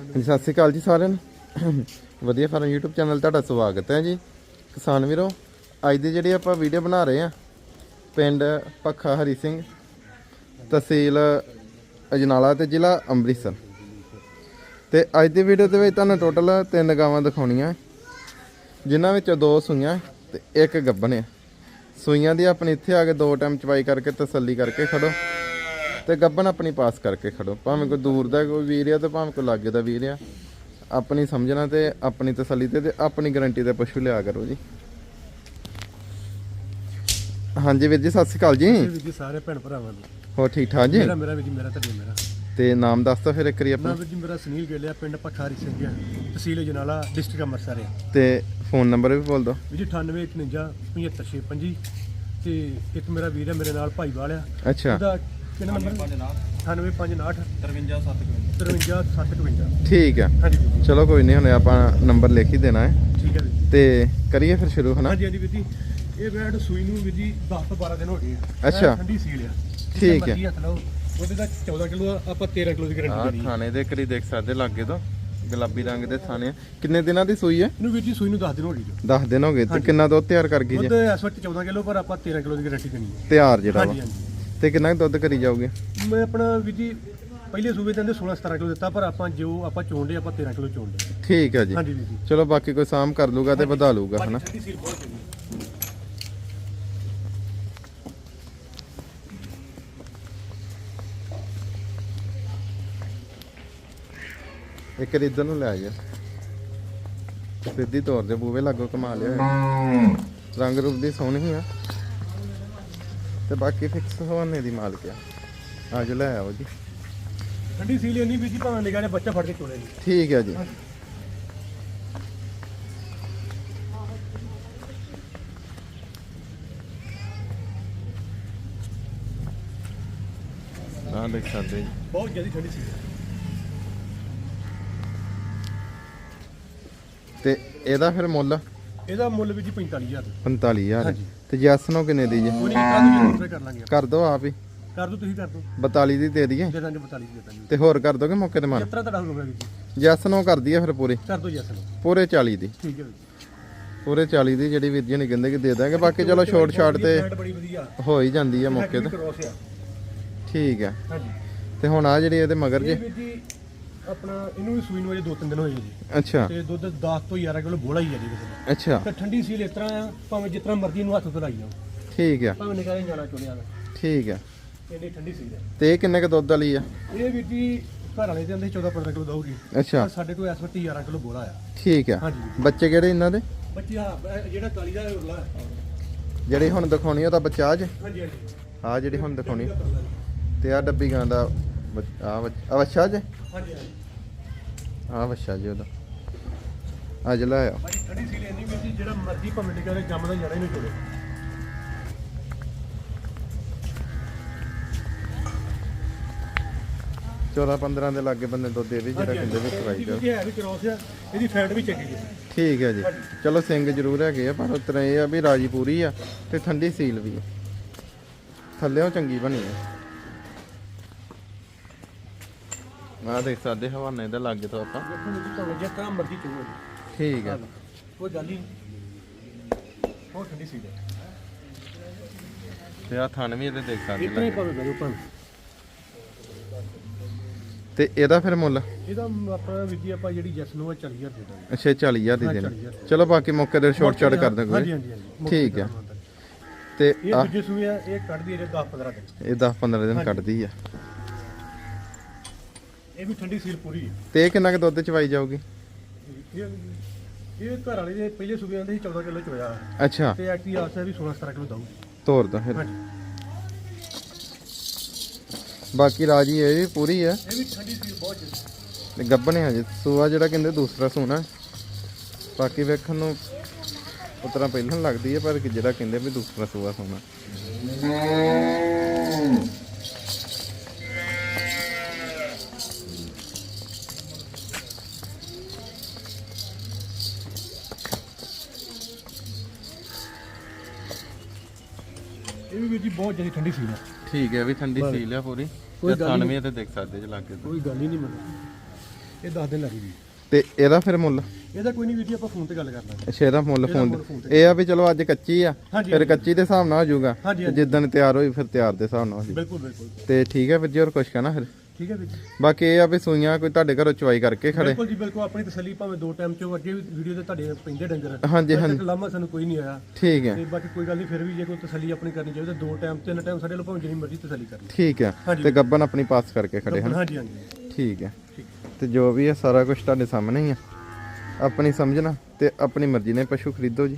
ਹਾਂਜੀ, ਸਤਿ ਸ਼੍ਰੀ ਅਕਾਲ ਜੀ ਸਾਰਿਆਂ ਨੂੰ। ਵਧੀਆ ਫਾਰਮ YouTube ਚੈਨਲ ਤੁਹਾਡਾ ਸਵਾਗਤ ਹੈ ਜੀ। ਕਿਸਾਨ ਵੀਰੋ, ਅੱਜ ਦੀ ਜਿਹੜੀ ਆਪਾਂ ਵੀਡੀਓ ਬਣਾ ਰਹੇ ਆ ਪਿੰਡ ਪੱਖਾ ਹਰੀ ਸਿੰਘ, ਤਹਿਸੀਲ ਅਜਨਾਲਾ ਤੇ ਜ਼ਿਲ੍ਹਾ ਅੰਮ੍ਰਿਤਸਰ। ਤੇ ਅੱਜ ਦੀ ਵੀਡੀਓ ਦੇ ਵਿੱਚ ਤੁਹਾਨੂੰ ਟੋਟਲ ਤਿੰਨ ਗਾਵਾਂ ਦਿਖਾਉਣੀਆਂ। ਜਿਨ੍ਹਾਂ ਵਿੱਚੋਂ ਦੋ ਸੂਈਆਂ ਤੇ ਇੱਕ ਗੱਭਣ ਆ। ਸੂਈਆਂ ਦੀ ਆਪਣੀ ਇੱਥੇ ਆ ਕੇ ਦੋ ਟਾਈਮ ਚਵਾਈ ਕਰਕੇ ਤਸੱਲੀ ਕਰਕੇ ਖੜੋ। ਤੇ ਗੱਬਨ ਆਪਣੀ ਪਾਸ ਕਰਕੇ ਖੜੋ। ਭਾਵੇਂ ਕੋਈ ਦੂਰ ਦਾ ਕੋਈ ਵੀਰ ਆ ਤੇ ਭਾਵੇਂ ਕੋਈ ਲਾਗੇ ਦਾ ਵੀਰ ਆ। ਆਪਣੀ ਸਮਝਣਾ ਤੇ ਆਪਣੀ ਤਸੱਲੀ ਤੇ ਤੇ ਆਪਣੀ ਗਾਰੰਟੀ ਤੇ ਪਸ਼ੂ ਲਿਆ ਕਰੋ ਜੀ। ਹਾਂਜੀ ਵੀਰ ਜੀ ਸਤਿ ਸ਼੍ਰੀ ਅਕਾਲ ਜੀ। ਸਾਰੇ ਭੈਣ ਭਰਾਵਾਂ ਨੂੰ। ਹੋਰ ਠੀਕ ਠਾਕ ਜੀ? ਮੇਰਾ ਮੇਰਾ ਵੀ ਜੀ ਮੇਰਾ ਤੁਹਾਡੇ ਮੇਰਾ। ਤੇ ਨਾਮ ਦੱਸ ਦੋ ਫਿਰ ਇੱਕ ਵਾਰੀ ਆਪਣਾ। ਜੀ ਮੇਰਾ ਸੁਨੀਲ ਗੇਲਿਆ ਪਿੰਡ ਪਖਾਰੀ ਸਿੰਘ ਆ ਤਹਿਸੀਲ ਜਨਾਲਾ ਡਿਸਟ੍ਰਿਕਟ ਅੰਮ੍ਰਿਤਸਰ ਆ। ਤੇ ਫੋਨ ਨੰਬਰ ਵੀ ਬੋਲ ਦੋ ਵੀ ਜੀ 9851 75625 ਤੇ ਇੱਕ ਮੇਰਾ ਵੀਰ ਹੈ ਮੇਰੇ ਨਾਲ ਭਾਈ ਵਾਲਿਆ ਅੱਛਾ। ਉਹਦਾ ਕਿਹੜਾ ਨੰਬਰ? 9859 53755 ਠੀਕ ਆ ਹਾਂਜੀ ਵੀਰ ਜੀ। ਚਲੋ ਕੋਈ ਨਹੀਂ ਹੁਣ ਆਪਾਂ ਨੰਬਰ ਲਿਖ ਹੀ ਦੇਣਾ ਹੈ। ਠੀਕ ਹੈ ਵੀਰ ਜੀ। ਤੇ ਕਰੀਏ ਫਿਰ ਸ਼ੁਰੂ ਹਨਾ? ਹਾਂਜੀ ਹਾਂਜੀ ਵੀਰ ਜੀ। ਇਹ ਬੈਡ ਸੂਈ ਨੂੰ ਵੀਰ ਜੀ 10 ਤੋਂ 12 ਦਿਨ ਹੋ ਗਏ ਆ। ਅੱਛਾ। ਐਨ ਠੰਡੀ ਸੀਲ ਆ। ਠੀਕ ਹੈ। ਮਰਜ਼ੀ ਹੱਥ ਲਾਓ। ਉਹਦੇ ਦਾ 14 ਕਿਲੋ ਆਪਾਂ 13 ਕਿਲੋ ਦੀ ਆ ਗਾਰੰਟੀ ਦੇਣੀ ਹੈ ਥਾਣੇ ਦੇ ਕਰੀ ਦੇਖ ਸਕਦੇ ਲਾਗੇ ਤੋਂ। ਗੁਲਾਬੀ ਰੰਗ ਦੇ ਥਾਣੇ ਆ। ਕਿੰਨੇ ਦਿਨਾਂ ਦੀ ਸੂਈ ਹੈ? ਇਹਨੂੰ ਵੀਰ ਜੀ ਸੂਈ ਨੂੰ 10 ਦਿਨ ਹੋ ਗਏ ਜੀ। 10 ਦਿਨ ਹੋ ਗਏ। ਤੇ ਕਿੰਨਾ ਦੁੱਧ ਤਿਆਰ ਕਰ ਗਈ ਜੀ? ਦੁੱਧ ਇਸ ਵਕਤ 14 ਕਿਲੋ ਪਰ ਆਪਾਂ 13 ਕਿਲੋ ਦੀ ਗਾਰੰਟੀ ਦੇਣੀ ਹੈ। ਤਿਆਰ ਜਿਹੜਾ ਵਾ। ਹਾਂਜੀ ਹਾਂਜੀ। ਤੇ ਕਿੰਨਾ ਕੁ ਦੁੱਧ ਕਰੀ ਜਾਓਗੇ ਮੈਂ ਆਪਣਾ ਵੀਰ ਜੀ ਪਹਿਲੇ ਸੂਬੇ ਦੇ ਅੰਦਰ 16 17 ਕਿਲੋ ਦਿੱਤਾ ਪਰ ਆਪਾਂ ਜੋ ਆਪਾਂ ਚੋਣਦੇ ਆਪਾਂ 13 ਕਿਲੋ ਚੋਣਦੇ ਠੀਕ ਹੈ ਜੀ। ਹਾਂਜੀ ਜੀ। ਚਲੋ ਬਾਕੀ ਕੋਈ ਸਾਮ ਕਰ ਲੂਗਾ ਤੇ ਵਧਾ ਲੂਗਾ ਹਨਾ? ਠੰਡੀ ਸੀਲ ਬਹੁਤ ਚੰਗੀ ਇੱਕ ਵਾਰੀ ਇੱਧਰ ਨੂੰ ਲੈ ਜਾ। ਸਿੱਧੀ ਤੌਰ ਤੇ ਬੂਵੇ ਲੱਗੋ ਕਮਾ ਲਿਆ। ਰੰਗ ਰੂਪ ਦੀ ਸੋਹਣੀ ਆ। ਤੇ ਬਾਕੀ ਫਿਕਸ ਹਵਾਨੇ ਦੀ ਮਾਲਕ ਆ। ਅੱਜ ਲੈ ਆਓ ਜੀ। ਠੰਡੀ ਸੀਲ ਇੰਨੀ ਜੀ ਭਾਵੇਂ ਨਿਗਾਹ ਨੇ ਬੱਚਾ ਫੜ ਕੇ ਚੋਲੇ ਨਹੀਂ ਠੀਕ ਹੈ ਜੀ। ਆ ਦੇਖ ਸਕਦੇ ਜੀ। ਬਹੁਤ ਜਲਦੀ ਠੰਡੀ ਸੀਲ ਤੇ ਇਹਦਾ ਫਿਰ ਮੁੱਲ? ਇਹਦਾ ਮੁੱਲ ਵੀਰ ਜੀ 45000 45000 ਹਾਂਜੀ। ਤੇ ਜੈਸਨੋ ਕਿੰਨੇ ਦੀ ਜੀ? ਕੋਈ ਨਹੀਂ ਕੱਲ ਨੂੰ ਦੂਸਰੇ ਕਰ ਲਾਂਗੇ ਆਪਾਂ। ਕਰ ਦੋ ਆਪ ਹੀ। ਕਰ ਦੋ ਤੁਸੀਂ ਕਰ ਦੋ। 42 ਦੀ ਦੇ ਦਈਏ? ਦੇ ਦਾਂਗੇ 42 ਦੇ ਦਾਂਗੇ। ਤੇ ਹੋਰ ਕਰ ਦੋਗੇ ਮੌਕੇ ਤੇ ਮਾਰ? ਜਿਸ ਤਰ੍ਹਾਂ ਤੁਹਾਡਾ ਹੋਊਗਾ ਵੀਰ ਜੀ। ਜੈਸਨੋ ਕਰ ਦਈਏ ਫਿਰ ਪੂਰੇ। ਕਰ ਦੋ ਜੈਸਨ ਪੂਰੇ 40 ਦੀ। ਠੀਕ ਹੈ ਵੀਰ ਜੀ। ਪੂਰੇ 40 ਦੀ ਜਿਹੜੀ ਵੀਰ ਜੀ ਨੇ ਕਹਿੰਦੇ ਕਿ ਦੇ ਦਾਂਗੇ ਬਾਕੀ ਚਲੋ ਛੋਟ ਛਾਟ ਤੇ ਫੈਟ ਬੜੀ ਵਧੀਆ। ਹੋ ਹੀ ਜਾਂਦੀ ਹੈ ਮੌਕੇ ਤੇ। ਕ੍ਰੋਸ ਆ। ਠੀਕ ਹੈ। ਹਾਂਜੀ। ਤੇ ਹੁਣ ਆ ਜਿਹੜੀ ਇਹਦੇ ਮਗਰ ਇਹ ਜੀ। ਵੀਰ ਜੀ ਆਪਣਾ ਇਹਨੂੰ ਵੀ ਸੂਈ ਨੂੰ ਅਜੇ ਦੋ ਤਿੰਨ ਦਿਨ ਹੋਏ ਜੀ। ਅੱਛਾ। ਤੇ ਦੁੱਧ 10 ਤੋਂ 11 ਕਿਲੋ ਬੋਲਾ ਹੀ ਆ ਜੀ ਕਿਸੇ ਅੱਛਾ। ਤੇ ਠੰਡੀ ਸੀਲ ਇਸ ਤਰ੍ਹਾਂ ਆ ਭਾਵੇਂ ਜਿਸ ਤਰ੍ਹਾਂ ਮਰਜ਼ੀ ਨੂੰ ਹੱਥ ਤੋਂ ਲਾਈ ਜਾਓ। ਠੀਕ ਆ। ਭਾਵੇਂ ਨਿਕਾਲੇ ਜਾਣਾ ਚੁਣਿਆ ਦਾ ਠੀਕ ਆ। ਇੰਨੀ ਠੰਡੀ ਸੀਲ ਹੈ ਤੇ ਇਹ ਕਿੰਨੇ ਕ ਦੁੱਧ ਵਾਲੀ ਆ? ਇਹ ਵੀਰ ਜੀ ਘਰ ਵਾਲੇ ਦੇ ਅੰਦਰ 14 15 ਕਿਲੋ ਦਊਗੀ। ਅੱਛਾ। ਪਰ ਸਾਡੇ ਕੋਲ ਇਸ ਵਕਤ 11 ਕਿਲੋ ਬੋਲਾ ਆ। ਠੀਕ ਆ। ਹਾਂਜੀ। ਬੱਚੇ ਕਿਹੜੇ ਇਹਨਾਂ ਦੇ। ਬੱਚੀ ਆ ਜਿਹੜਾ ਕਾਲੀ ਦਾ ਉਰਲਾ ਹੈ। ਜਿਹੜੀ ਹੁਣ ਦਿਖਾਉਣੀ ਉਹ ਤਾਂ ਬੱਚਾ ਅੱਜ ਹਾਂਜੀ ਹਾਂਜੀ। ਆ ਜਿਹੜੀ ਹੁਣ ਦਿਖਾਉਣੀ। ਤੇ ਆ ਡੱਬੀ ਗਾਂ ਦਾ ਆ ਬੱਚ- ਆ ਬੱਚਾ ਜੇ? ਹਾਂਜੀ ਆ ਬੱਚਾ ਜੀ ਉਹਦਾ। ਅੱਜ ਲੈ ਆਓ। ਭਾਈ ਠੰਡੀ ਸੀਲ ਇੰਨੀ ਵੀਰ ਜੀ ਜਿਹੜਾ ਮਰਜ਼ੀ ਭਾਵੇਂ ਨਿਕਾਲੇ ਜੰਮਦਾ ਜਾਣਾ ਹੀ ਨਹੀਂ ਚੋਲੇ 14 15 ਦੇ ਲਾਗੇ ਬੰਦੇ ਦੁੱਧ ਇਹ ਵੀ ਜਿਹੜਾ ਕਹਿੰਦੇ ਵੀ ਚਵਾਈ ਜਾਓ। ਇਹ ਹੈ ਵੀ ਕ੍ਰੋਸ ਆ ਇਹਦੀ ਫੈਟ ਵੀ ਚੰਗੀ ਹੈ। ਠੀਕ ਹੈ ਜੀ। ਚਲੋ ਸਿੰਘ ਜ਼ਰੂਰ ਹੈਗੇ ਆ ਪਰ ਉਤਰਾ ਇਹ ਆ ਵੀ ਰਾਜੀ ਪੂਰੀ ਆ ਤੇ ਠੰਡੀ ਸੀਲ ਵੀ ਆ। ਥੱਲੇੋਂ ਚੰਗੀ ਬਣੀ ਆ। ਆ ਦੇਖ ਸਕਦੇ ਹਵਾਨੇ ਦੇ ਲਾਗੇ ਤੋਂ ਆਪਾਂ। ਦੇਖੋ ਜਿਸ ਤਰ੍ਹਾਂ ਮਰਜ਼ੀ ਠੀਕ ਆ ਕੋਈ ਗੱਲ ਹੀ ਨਹੀਂ। ਬਹੁਤ ਠੰਡੀ ਸੀਲ ਹੈ। ਤੇ ਆ ਥਣ ਵੀ ਇਹਦੇ ਦੇਖ ਸਕਦੇ ਇਤਨਾ ਹੀ ਲਾਗੇ। ਭਾਵੇਂ ਕਰੋ ਭਾਵੇਂ। ਤੇ ਇਹਦਾ ਫਿਰ ਮੁੱਲ? ਇਹਦਾ ਆਪਣਾ ਵੀਰ ਜੀ ਆਪਾਂ ਜਿਹੜੀ ਜੈਸ ਨੂੰ ਆ 40000 ਦੇ ਦਾਂਗੇ। ਅੱਛਾ 40000 ਦੀ ਹਾਂ, ਦੇਣਾ। 40,000 ਚਲੋ ਬਾਕੀ ਮੌਕੇ ਤੇ ਸ਼ੋਰਟ ਸ਼ਾਰਟ ਕਰ ਦਾਂਗੇ ਹਾਂਜੀ ਹਾਂਜੀ ਹਾਂਜੀ ਠੀਕ ਹੈ। ਤੇ ਇਹ ਆ ਦੂਜੇ ਸੂਏ ਆ ਇਹ ਕੱਢਦੀ ਹੈ 10 15 ਦਿਨ। ਇਹ 10 15 ਦਿਨ ਕੱਢਦੀ ਆ। ਇਹ ਵੀ ਠੰਡੀ ਸੀਲ ਪੂਰੀ ਹੈ। ਤੇ ਇਹ ਕਿੰਨਾ ਕੁ ਦੁੱਧ ਚਵਾਈ ਜਾਊਗੀ? ਇਹ ਇਹ ਘਰ ਵਾਲੇ ਦੇ ਪਹਿਲੇ ਸੂਬੇ ਆਂਦੇ ਸੀ 14 ਕਿਲੋ ਚੋਇਆ ਅੱਛਾ। ਤੇ ਐਕਟੀ ਆਸ ਹੈ ਵੀ 16 17 ਕਿਲੋ ਦਊ। ਤੋਰ ਦੋ ਫਿਰ। ਹਾਂਜੀ। ਬਾਕੀ ਰਾਜੀ ਇਹ ਵੀ ਪੂਰੀ ਆ ਇਹ ਵੀ ਠੰਡੀ ਸੀਲ ਬਹੁਤ ਜਲਦੀ ਤੇ ਗੱਬਣ ਹੈ ਜੀ। ਸੂਆ ਜਿਹੜਾ ਕਹਿੰਦੇ ਦੂਸਰਾ ਸੂਣਾ। ਬਾਕੀ ਵੇਖਣ ਨੂੰ ਉਤਰਾ ਪਹਿਲਾਂ ਲੱਗਦੀ ਹੈ ਪਰ ਕਿ ਜਿਹੜਾ ਕਹਿੰਦੇ ਵੀ ਦੂਸਰਾ ਸੂਆ ਸੋਨਾ। ਇਹ ਵੀ ਵੀਰ ਜੀ ਬਹੁਤ ਜਲਦੀ ਠੰਡੀ ਸੀਲ ਹੈ ਠੀਕ ਹੈ ਵੀ ਠੰਡੀ ਸੀਲ ਆ ਪੂਰੀ। ਕੋਈ ਤੇ ਗੱਲ ਥਣ ਨਹੀਂ। ਵੀ ਤੇ ਦੇਖ ਸਕਦੇ ਜੀ ਲਾਗੇ ਤੋਂ। ਕੋਈ ਗੱਲ ਹੀ ਨਹੀਂ ਮੈਨੂੰ ਇਹ 10 ਦਿਨ ਲੱਗੂਗੀ ਤੇ ਇਹਦਾ ਫਿਰ ਮੁੱਲ? ਇਹਦਾ ਕੋਈ ਨਹੀਂ ਵੀਰ ਜੀ ਆਪਾਂ ਫੋਨ ਤੇ ਗੱਲ ਕਰ ਲਾਂਗੇ। ਅੱਛਾ ਇਹਦਾ ਮੁੱਲ ਫੋਨ ਇਹ ਆ ਵੀ ਚਲੋ ਅੱਜ ਕੱਚੀ ਆ ਫਿਰ ਕੱਚੀ ਦੇ ਹਿਸਾਬ ਨਾਲ ਹੋ ਜਾਊਗਾ। ਜਿੱਦਣ ਤਿਆਰ ਹੋਈ ਫਿਰ ਤਿਆਰ ਦੇ ਹਿਸਾਬ ਨਾਲ ਹੋ ਜਾਊ। ਬਿਲਕੁਲ ਬਿਲਕੁਲ। ਤੇ ਠੀਕ ਹੈ ਵੀਰ ਜੀ ਹੋਰ ਕੁਛ ਕਹਿਣਾ ਫਿਰ? ਠੀਕ ਹੈ ਵੀਰ ਜੀ। ਬਾਕੀ ਇਹ ਆ ਵੀ ਸੂਈਆਂ ਕੋਈ ਤੁਹਾਡੇ ਘਰੋਂ ਚਵਾਈ ਕਰਕੇ ਖੜੇ। ਬਿਲਕੁਲ ਜੀ ਬਿਲਕੁਲ ਆਪਣੀ ਤਸੱਲੀ ਭਾਵੇਂ ਦੋ ਟਾਈਮ ਚੋਂ ਅੱਗੇ ਵੀ ਵੀਡੀਓ ਤੇ ਤੁਹਾਡੇ ਪੈਂਦੇ ਡੰਗਰ। ਹਾਂਜੀ ਹਾਂਜੀ। ਲਾਮਾ ਸਾਨੂੰ ਕੋਈ ਨਹੀਂ ਆਇਆ। ਠੀਕ ਹੈ। ਤੇ ਬਾਕੀ ਕੋਈ ਗੱਲ ਨਹੀਂ ਫਿਰ ਵੀ ਜੇ ਕੋਈ ਤਸੱਲੀ ਆਪਣੀ ਕਰਨੀ ਚਾਹੀਦੀ ਤਾਂ ਦੋ ਟਾਈਮ ਤਿੰਨ ਟਾਈਮ ਸਾਡੇ ਲੋ ਭਾਵੇਂ ਜਿੰਨੀ ਮਰਜ਼ੀ ਤਸੱਲੀ ਕਰ ਲਓ ਠੀਕ ਹੈ। ਹਾਂਜੀ। ਤੇ ਗੱਬਨ ਆਪਣੀ ਪਾਸ ਕਰਕੇ ਖੜੇ ਹਨ? ਹਾਂਜੀ ਹਾਂਜੀ। ਠੀਕ ਹੈ। ਠੀਕ। ਤੇ ਜੋ ਵੀ ਹੈ ਸਾਰਾ ਕੁਝ ਤੁਹਾਡੇ ਸਾਹਮਣੇ ਹੀ ਆ ਆਪਣੀ ਸਮਝਣਾ ਤੇ ਆਪਣੀ ਮਰਜ਼ੀ ਨਾਲ ਪਸ਼ੂ ਖਰੀਦੋ ਜੀ।